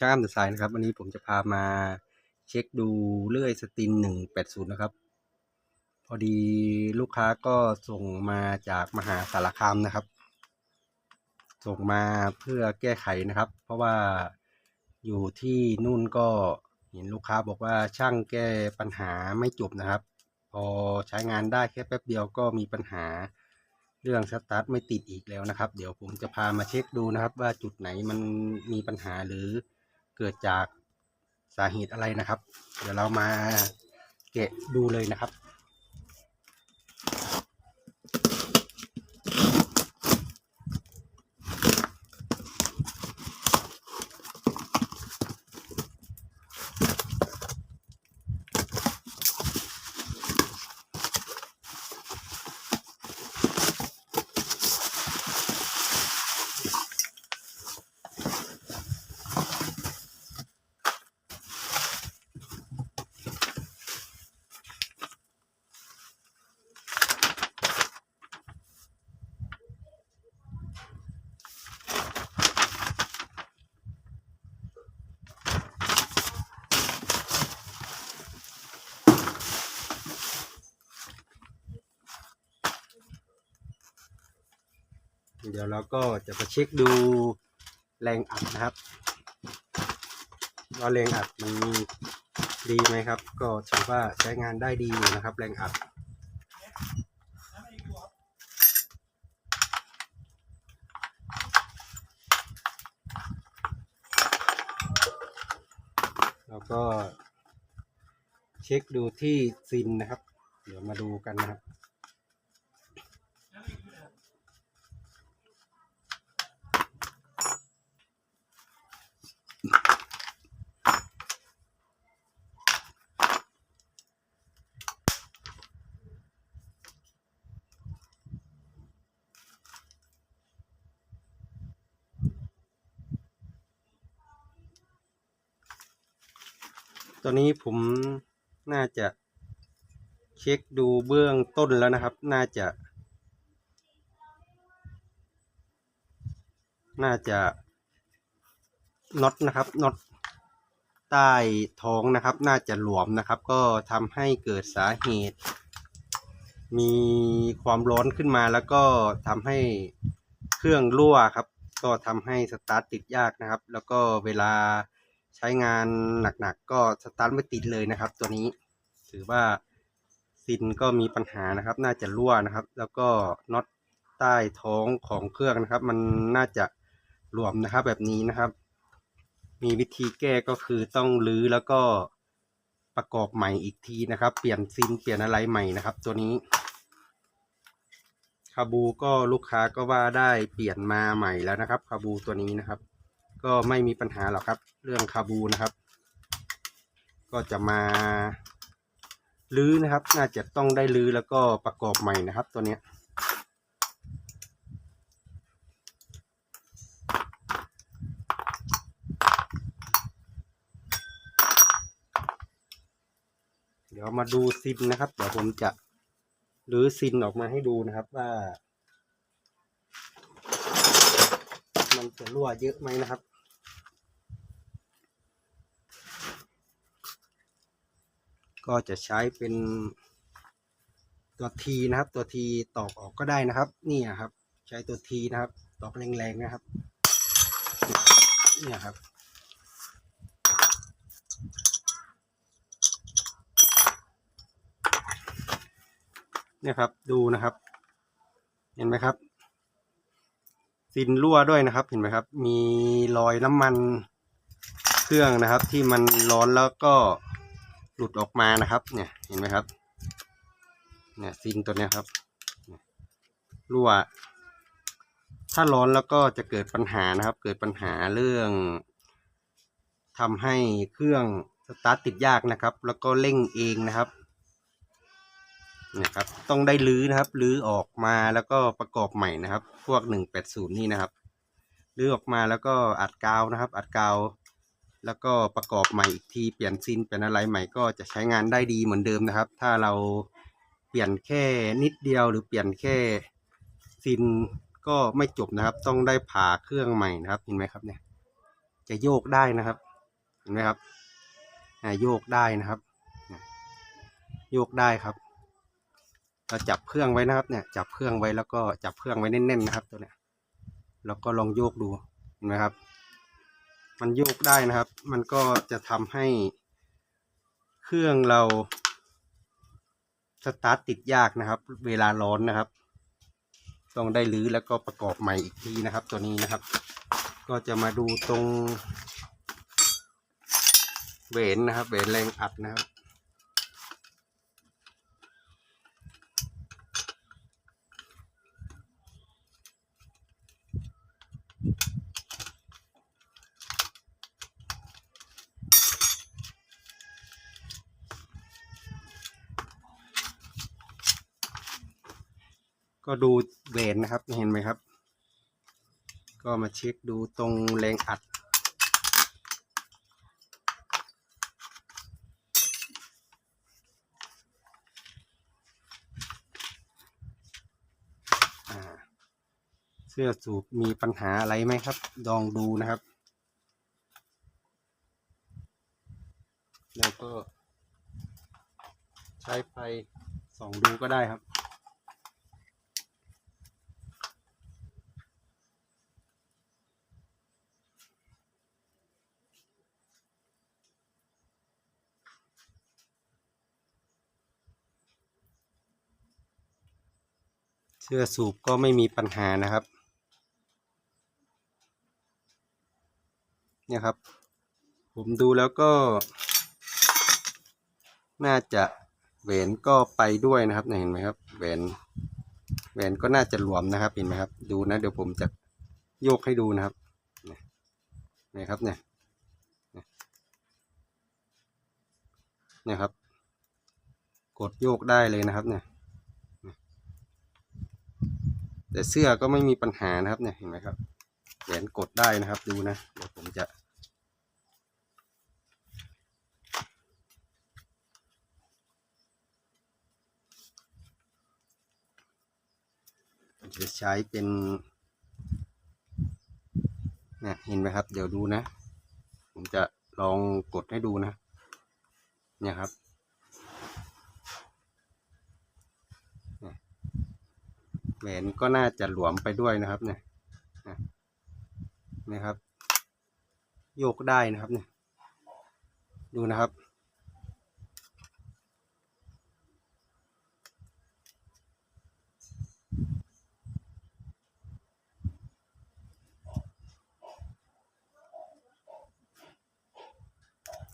ช่างอ้ำเดอะไซน์นะครับ วันนี้ผมจะพามาเช็คดูเลื่อยสตินหนึ่งแปดศูนย์นะครับ พอดีลูกค้าก็ส่งมาจากมหาสารคามนะครับ ส่งมาเพื่อแก้ไขนะครับ เพราะว่าอยู่ที่นู่นก็เห็นลูกค้าบอกว่าช่างแก้ปัญหาไม่จบนะครับ พอใช้งานได้แค่แป๊บเดียวก็มีปัญหาเรื่องสตาร์ทไม่ติดอีกแล้วนะครับ เดี๋ยวผมจะพามาเช็คดูนะครับ ว่าจุดไหนมันมีปัญหาหรือ เกิดจากสาเหตุอะไรนะครับ เดี๋ยวเรามาเกะดูเลยนะครับ ดี๋ยวเราก็จะมาเช็คดูแรงอัดนะครับ ว่าแรงอัดมันดีไหมครับ ก็ถือว่าใช้งานได้ดีอยู่นะครับ แรงอัดแล้วก็เช็คดูที่ซินนะครับ เดี๋ยวมาดูกันนะครับ ตอนนี้ผมน่าจะเช็คดูเบื้องต้นแล้วนะครับ น่าจะ น่าจะน็อตนะครับน็อตใต้ท้องนะครับ น่าจะหลวมนะครับ ก็ทำให้เกิดสาเหตุ มีความร้อนขึ้นมาแล้วก็ทำให้เครื่องรั่วครับ ก็ทำให้สตาร์ทติดยากนะครับ แล้วก็เวลา ใช้งานหนักๆก็สตาร์ทไม่ติดเลยนะครับ ตัวนี้ถือว่าซินก็มีปัญหานะครับ น่าจะรั่วนะครับ แล้วก็น็อตใต้ท้องของเครื่องนะครับ มันน่าจะหลวมนะครับ แบบนี้นะครับ มีวิธีแก้ก็คือต้องรื้อแล้วก็ประกอบใหม่อีกทีนะครับ เปลี่ยนซินเปลี่ยนอะไรใหม่นะครับ ตัวนี้คาบูก็ลูกค้าก็ว่าได้เปลี่ยนมาใหม่แล้วนะครับคาบูตัวนี้นะครับ ก็ไม่มีปัญหาหรอกครับ เรื่องคาบูนะครับ ก็จะมาลื้อนะครับ น่าจะต้องได้ลื้อแล้วก็ประกอบใหม่นะครับ ตัวเนี้ยเดี๋ยวมาดูซินนะครับ เดี๋ยวผมจะรื้อซินออกมาให้ดูนะครับว่า มันจะรั่วเยอะไหมนะครับ ก็จะใช้เป็นตัวทีนะครับ ตัวทีตอกออกก็ได้นะครับ นี่ครับ ใช้ตัวทีนะครับ ตอกแรงๆนะครับนี่ครับเนี่ยครับดูนะครับ เห็นไหมครับซินรั่วด้วยนะครับ เห็นไหมครับ มีรอยน้ำมันเครื่องนะครับ ที่มันร้อนแล้วก็ หลุดออกมานะครับ เนี่ยเห็นไหมครับ เนี่ยซินตัวนี้ครับรั่ว ถ้าร้อนแล้วก็จะเกิดปัญหานะครับ เกิดปัญหาเรื่องทำให้เครื่องสตาร์ทติดยากนะครับ แล้วก็เร่งเองนะครับนี่ยครับ ต้องได้รื้อนะครับรื้อออกมาแล้วก็ประกอบใหม่นะครับ พวกหนึ่งแปดศูนย์นี่นะครับรื้อออกมาแล้วก็อัดกาวนะครับ อัดกาว แล้วก็ประกอบใหม่อีกทีเปลี่ยนซินเปลี่ยนอะไรใหม่ก็จะใช้งานได้ดีเหมือนเดิมนะครับ ถ้าเราเปลี่ยนแค่นิดเดียวหรือเปลี่ยนแค่ซินก็ไม่จบนะครับ ต้องได้ผ่าเครื่องใหม่นะครับเห็นไหมครับเนี่ย จะโยกได้นะครับ เห็นไหมครับอ่โยกได้นะครับ โยกได้ครับเราจับเครื่องไว้นะครับ เนี่ย จับเครื่องไว้แล้วก็จับเครื่องไว้แน่นๆนะครับ ตัวเนี้ยแล้วก็ลองโยกดูเห็นไหมครับ มันโยกได้นะครับ มันก็จะทำให้เครื่องเราสตาร์ทติดยากนะครับ เวลาร้อนนะครับ ต้องได้รื้อแล้วก็ประกอบใหม่อีกทีนะครับ ตัวนี้นะครับ ก็จะมาดูตรงเวนนะครับเวนแรงอัดนะครับ ก็ดูเวนนะครับเห็นไหมครับ ก็มาเช็คดูตรงแรงอัด เสื้อสูบมีปัญหาอะไรไหมครับ ลองดูนะครับ แล้วก็ใช้ไฟส่องดูก็ได้ครับ สื้อสูบก็ไม่มีปัญหานะครับ เนี่ยครับ ผมดูแล้วก็ น่าจะแหวนก็ไปด้วยนะครับเห็นไหมครับแหวนแหวนก็น่าจะหลวมนะครับเห็นไหมครับ ดูนะ เดี๋ยวผมจะโยกให้ดูนะครับเนี่ยครับเนี่ยเนี่ยเนี่ยครับ กดโยกได้เลยนะครับเนี่ย แต่เสื้อก็ไม่มีปัญหานะครับเนี่ยเห็นไหมครับแหวนกดได้นะครับดูนะเดี๋ยวผมจะ จะใช้เป็นเนี่ยเห็นไหมครับ เดี๋ยวดูนะ ผมจะลองกดให้ดูนะ เนี่ยครับ แหวนก็น่าจะหลวมไปด้วยนะครับเนี่ยนะครับ โยกได้นะครับเนี่ยดูนะครับ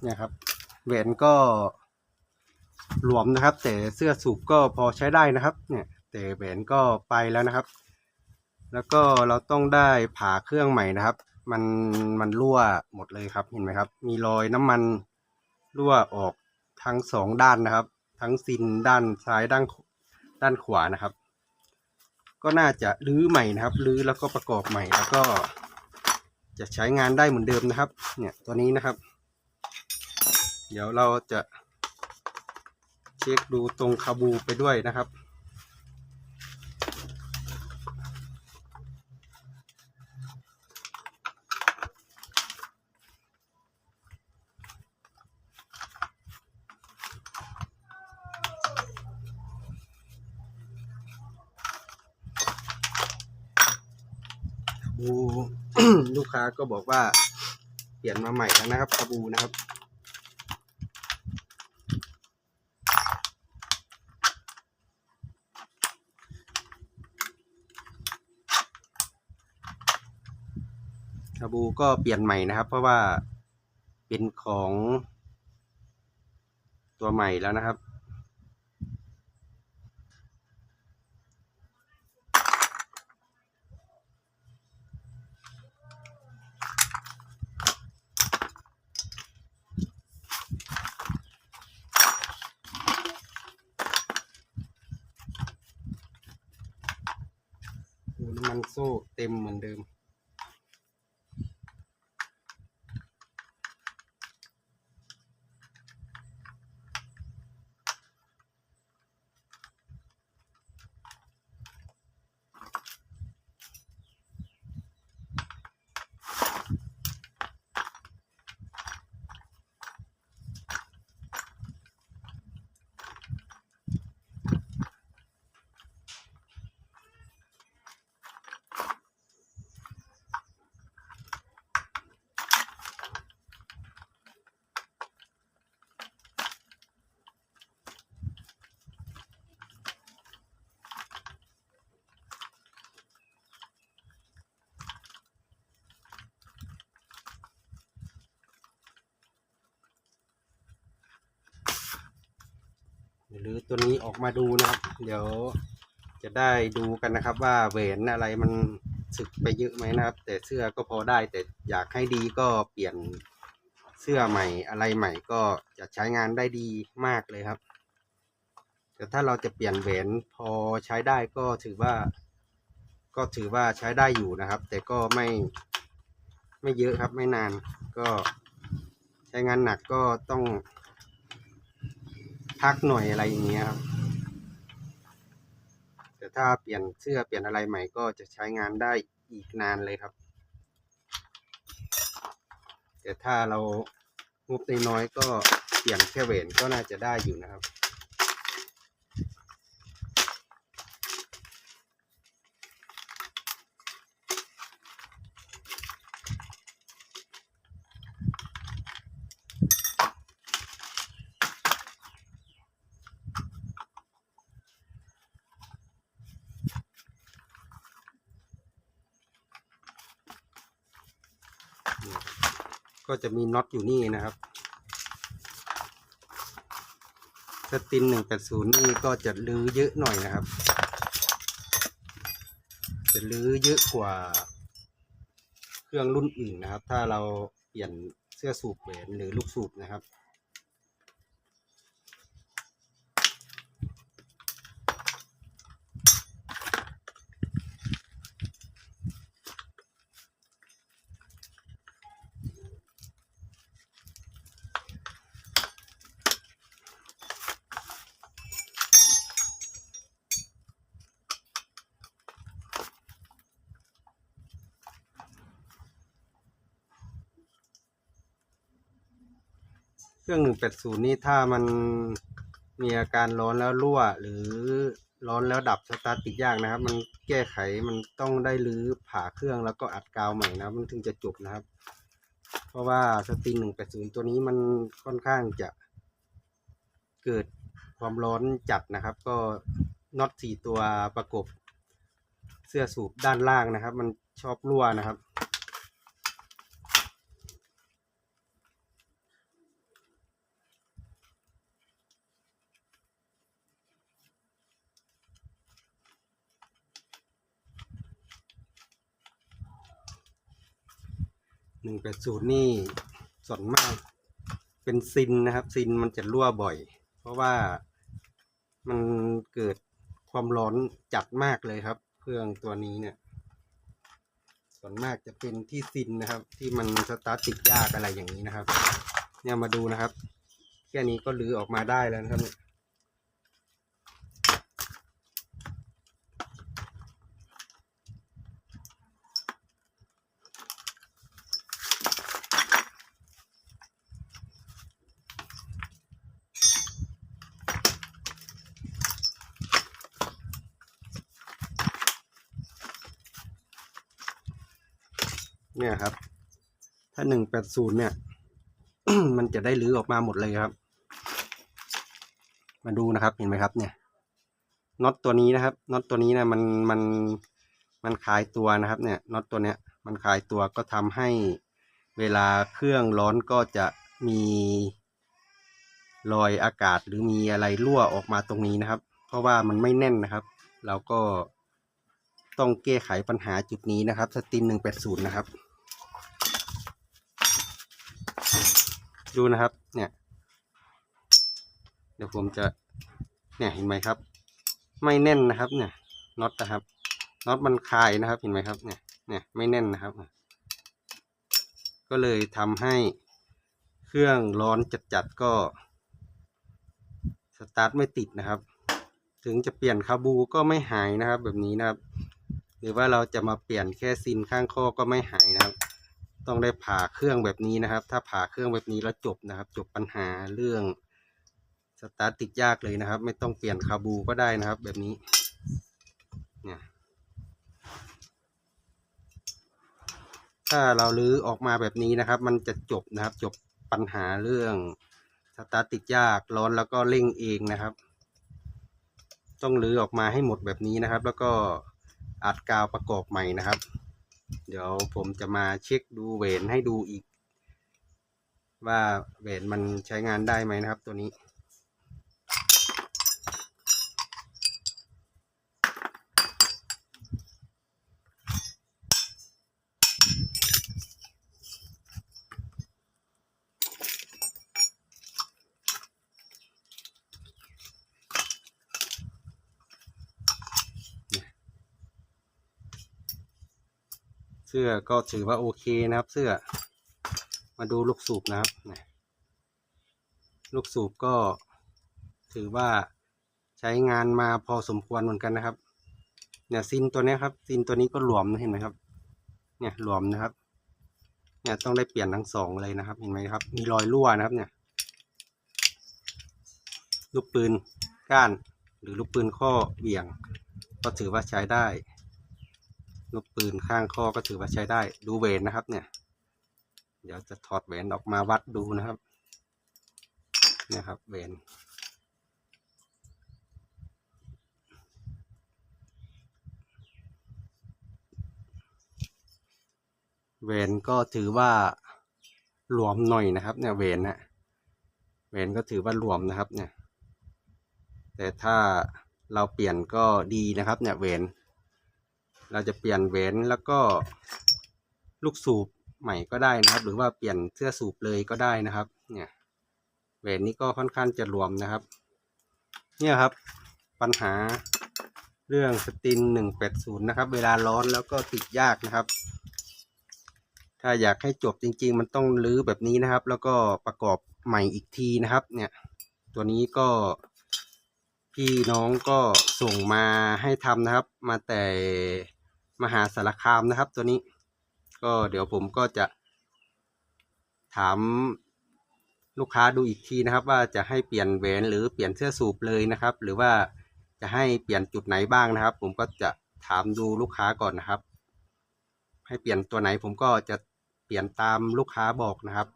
เนี่ยครับแหวนก็หลวมนะครับ แต่เสื้อสูบก็พอใช้ได้นะครับ เนี่ย แต่แหวนก็ไปแล้วนะครับ แล้วก็เราต้องได้ผ่าเครื่องใหม่นะครับ มันมันรั่วหมดเลยครับเห็นไหมครับ มีรอยน้ำมันรั่วออกทั้งสองด้านนะครับ ทั้งซินด้านซ้ายด้านด้านขวานะครับ ก็น่าจะรื้อใหม่นะครับรื้อแล้วก็ประกอบใหม่แล้วก็ จะใช้งานได้เหมือนเดิมนะครับ เนี่ยตัวนี้นะครับ เดี๋ยวเราจะเช็คดูตรงคาบูไปด้วยนะครับ คาบู ลูาก็บอกว่าเปลี่ยนมาใหม่แล้วนะครับคาบูนะครับ คาบูก็เปลี่ยนใหม่นะครับ เพราะว่าเป็นของตัวใหม่แล้วนะครับ โอ้น้ำมันโซ่เต็มเหมือนเดิม ค ห รือตัวนี้ออกมาดูนะครับ เดี๋ยวจะได้ดูกันนะครับว่าแหวนอะไรมันสึกไปเยอะไหมนะครับ แต่เสื้อก็พอได้แต่อยากให้ดีก็เปลี่ยนเสื้อใหม่อะไรใหม่ก็จะใช้งานได้ดีมากเลยครับ แต่ถ้าเราจะเปลี่ยนแหวนพอใช้ได้ก็ถือว่า ก็ถือว่าใช้ได้อยู่นะครับ แต่ก็ไม่ไม่เยอะครับไม่นานก็ใช้งานหนักก็ต้อง พักหน่อยอะไรอย่างเงี้ยครับแต่ถ้าเปลี่ยนเสื้อเปลี่ยนอะไรใหม่ก็จะใช้งานได้อีกนานเลยครับ แต่ถ้าเรางบน้อยก็เปลี่ยนแค่เวนก็น่าจะได้อยู่นะครับ ก็จะมีน็อตอยู่นี่นะครับสตินหนึ่งแปดศูนย์นี่ก็จะลื้อเยอะหน่อยนะครับ จะลื้อเยอะกว่า เครื่องรุ่นอื่นนะครับ ถ้าเราเปลี่ยนเสื้อสูบแหวนหรือลูกสูบนะครับ เครื่อง 180 นี่ถ้ามันมีอาการร้อนแล้วรั่ว หรือร้อนแล้วดับสตาร์ทติดยากนะครับ มันแก้ไขมันต้องได้รื้อผ่าเครื่องแล้วก็อัดกาวใหม่นะมันถึงจะจบนะครับ เพราะว่าสติน180 ตัวนี้มันค่อนข้างจะเกิดความร้อนจัดนะครับ ก็น็อตสี่ตัวประกบเสื้อสูบด้านล่างนะครับ มันชอบรั่วนะครับ หนึ่งแปดศูนย์นี่ส่วนมากเป็นซินนะครับ ซินมันจะรั่วบ่อย เพราะว่ามันเกิดความร้อนจัดมากเลยครับ เครื่องตัวนี้เนี่ย ส่วนมากจะเป็นที่ซินนะครับ ที่มันสตาร์ทติดยากอะไรอย่างนี้นะครับ เนี่ยมาดูนะครับ แค่นี้ก็ลื้อออกมาได้แล้วนะครับ เนี่ยครับ ถ้าหนึ่งแปดศูนย์เนี่ย มันจะได้รื้อออกมาหมดเลยครับ มาดูนะครับเห็นไหมครับ เนี่ยน็อตตัวนี้นะครับน็อตตัวนี้นะมันมันมันคลายตัวนะครับ เนี่ยน็อตตัวเนี้ย มันคลายตัวก็ทำให้เวลาเครื่องร้อนก็จะมีรอยอากาศหรือมีอะไรรั่วออกมาตรงนี้นะครับ เพราะว่ามันไม่แน่นนะครับ เราก็ต้องแก้ไขปัญหาจุดนี้นะครับ สตินหนึ่งแปดศูนย์นะครับ ดูนะครับ เนี่ย เดี๋ยวผมจะ เนี่ยเห็นไหมครับ ไม่แน่นนะครับ เนี่ยน็อตนะครับน็อตมันคลายนะครับ เห็นไหมครับ เนี่ย เนี่ยไม่แน่นนะครับ ก็เลยทำให้เครื่องร้อนจัดๆก็สตาร์ทไม่ติดนะครับ ถึงจะเปลี่ยนคาบูก็ไม่หายนะครับ แบบนี้นะครับ หรือว่าเราจะมาเปลี่ยนแค่ซินข้างข้อก็ไม่หายนะครับ ต้องได้ผ่าเครื่องแบบนี้นะครับ ถ้าผ่าเครื่องแบบนี้แล้วจบนะครับ จบปัญหาเรื่องสตาร์ทติดยากเลยนะครับ ไม่ต้องเปลี่ยนคาบูก็ได้นะครับ แบบนี้เนี่ยถ้าเราลื้อออกมาแบบนี้นะครับ มันจะจบนะครับ จบปัญหาเรื่องสตาร์ทติดยากร้อนแล้วก็เร่งเองนะครับ ต้องรื้อออกมาให้หมดแบบนี้นะครับ แล้วก็อัดกาวประกอบใหม่นะครับ เดี๋ยวผมจะมาเช็คดูเวนให้ดูอีก ว่าเวนมันใช้งานได้ไหมนะครับตัวนี้ สื้อก็ถือว่าโอเคนะครับ เสื้อ มาดูลูกสูบนะครับนะลูกสูบก็ถือว่าใช้งานมาพอสมควรเหมือนกันนะครับ เนี่ยซินตัวนี้ครับซินตัวนี้ก็หลวมนะเห็นไหมครับ เนี่ยหลวมนะครับ เนี่ยต้องได้เปลี่ยนทั้งสองเลยนะครับ เห็นไหมครับ มีรอยรั่วนะครับ เนี่ย ลูกปืนก้าน หรือลูกปืนข้อเบี่ยง ก็ถือว่าใช้ได้ ลูกปืนข้างข้อก็ถือว่าใช้ได้ดูเวนนะครับ เนี่ย เดี๋ยวจะถอดแหวนออกมาวัดดูนะครับเนี่ยครับเวนเวนก็ถือว่าหลวมหน่อยนะครับ เนี่ยเวนนะเวนก็ถือว่าหลวมนะครับ เนี่ย แต่ถ้าเราเปลี่ยนก็ดีนะครับ เนี่ยเวน เราจะเปลี่ยนเวนแล้วก็ลูกสูบใหม่ก็ได้นะครับ หรือว่าเปลี่ยนเสื้อสูบเลยก็ได้นะครับ เนี่ยเวนนี้ก็ค่อนข้างจะหลวมนะครับ เนี่ยครับ ปัญหาเรื่องสตินหนึ่งแปดศูนย์นะครับ เวลาร้อนแล้วก็ติดยากนะครับ ถ้าอยากให้จบจริง ๆ มันต้องรื้อแบบนี้นะครับ แล้วก็ประกอบใหม่อีกทีนะครับ เนี่ย ตัวนี้ก็พี่น้องก็ส่งมาให้ทำนะครับ มาแต่ มหาสารคามนะครับ ตัวนี้ ก็เดี๋ยวผมก็จะ ถามลูกค้าดูอีกทีนะครับ ว่าจะให้เปลี่ยนแหวนหรือเปลี่ยนเสื้อสูบเลยนะครับ หรือว่าจะให้เปลี่ยนจุดไหนบ้างนะครับ ผมก็จะถามดูลูกค้าก่อนนะครับ ให้เปลี่ยนตัวไหนผมก็จะเปลี่ยนตามลูกค้าบอกนะครับ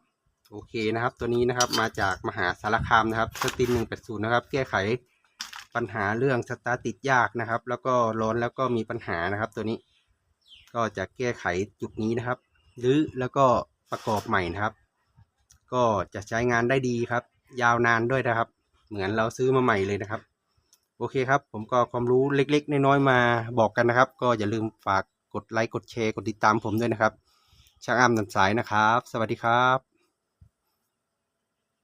โอเคนะครับ ตัวนี้นะครับมาจากมหาสารคามนะครับสตินหนึ่งแปดศูนย์นะครับ แก้ไขปัญหาเรื่องสตาร์ติดยากนะครับ แล้วก็ร้อนแล้วก็มีปัญหานะครับ ตัวนี้ ก็จะแก้ไขจุดนี้นะครับหรือแล้วก็ประกอบใหม่นะครับ ก็จะใช้งานได้ดีครับ ยาวนานด้วยนะครับ เหมือนเราซื้อมาใหม่เลยนะครับ โอเคครับ ผมก็ความรู้เล็กๆ น้อยๆมาบอกกันนะครับ ก็อย่าลืมฝากกดไลค์กดแชร์กดติดตามผมด้วยนะครับช่างอ้ามนันสายนะครับ สวัสดีครับ